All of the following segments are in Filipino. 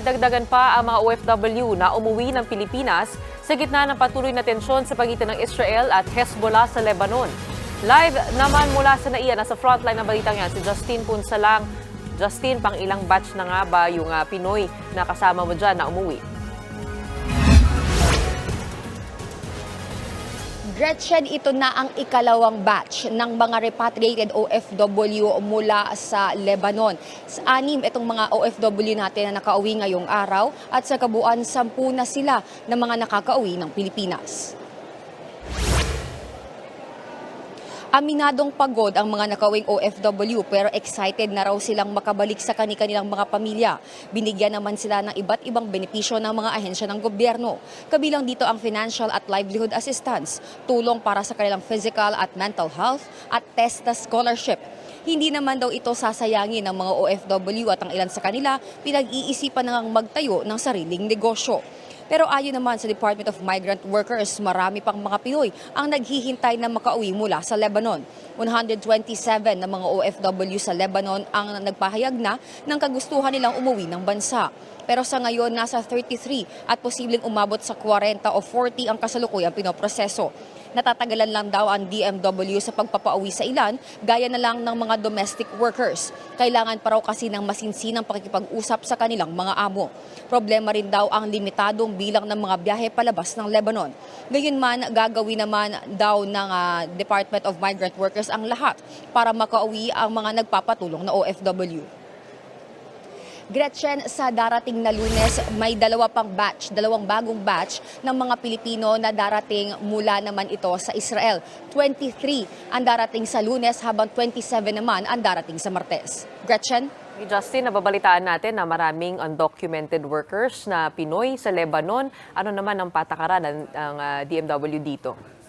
Nadagdagan pa ang mga OFW na umuwi ng Pilipinas sa gitna ng patuloy na tensyon sa pagitan ng Israel at Hezbollah sa Lebanon. Live naman mula sa NAIA, nasa frontline ng balitang yan, si Justin Punsalang. Justin, pang ilang batch na nga ba yung ah, Pinoy na kasama mo dyan na umuwi? Gretchen, ito na ang ikalawang batch ng mga repatriated OFW mula sa Lebanon. Sa Anim itong mga OFW natin na nakauwi ngayong araw at sa kabuuan, sampu na sila ng mga nakakauwi ng Pilipinas. Aminadong pagod ang mga nakawing OFW pero excited na raw silang makabalik sa kani-kanilang mga pamilya. Binigyan naman sila ng iba't ibang benepisyo ng mga ahensya ng gobyerno. Kabilang dito ang financial at livelihood assistance, tulong para sa kanilang physical at mental health at TESTA scholarship. Hindi naman daw ito sasayangin ng mga OFW at ang ilan sa kanila pinag-iisipan na magtayo ng sariling negosyo. Pero ayon naman sa Department of Migrant Workers, marami pang mga Pinoy ang naghihintay na makauwi mula sa Lebanon. 127 na mga OFW sa Lebanon ang nagpahayag na ng kagustuhan nilang umuwi ng bansa. Pero sa ngayon, nasa 33 at posibleng umabot sa 40 o 40 ang kasalukuyang pinoproseso. Natatagalan lang daw ang DMW sa pagpapauwi sa ilan, gaya na lang ng mga domestic workers. Kailangan pa raw kasi ng masinsinang pakikipag-usap sa kanilang mga amo. Problema rin daw ang limitadong bilang ng mga biyahe palabas ng Lebanon. Gayunman, gagawin naman daw ng ah, Department of Migrant Workers ang lahat para makauwi ang mga nagpapatulong na OFW. Gretchen, sa darating na lunes, may dalawa pang batch, dalawang bagong batch ng mga Pilipino na darating mula naman ito sa Israel. 23 ang darating sa lunes habang 27 naman ang darating sa Martes. Gretchen? Justin, nababalitaan natin na maraming undocumented workers na Pinoy sa Lebanon. Ano naman ang patakaran ng, ng ah, DMW dito?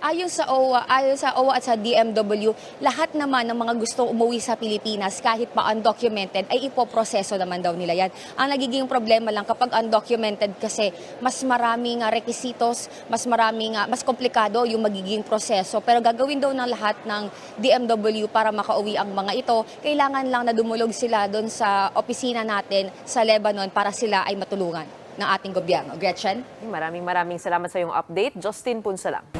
Ayon sa OWA, ayon sa OWA at sa DMW, lahat naman ng mga gustong umuwi sa Pilipinas kahit pa undocumented ay ipoproseso naman daw nila yan. Ang nagiging problema lang kapag undocumented kasi mas maraming ah, requisitos, mas maraming ah, mas komplikado yung magiging proseso. Pero gagawin daw ng lahat ng DMW para makauwi ang mga ito. Kailangan lang na dumulog sila doon sa opisina natin sa Lebanon para sila ay matulungan ng ating gobyerno. Gretchen? Maraming maraming salamat sa iyong update. Justin Punsalang.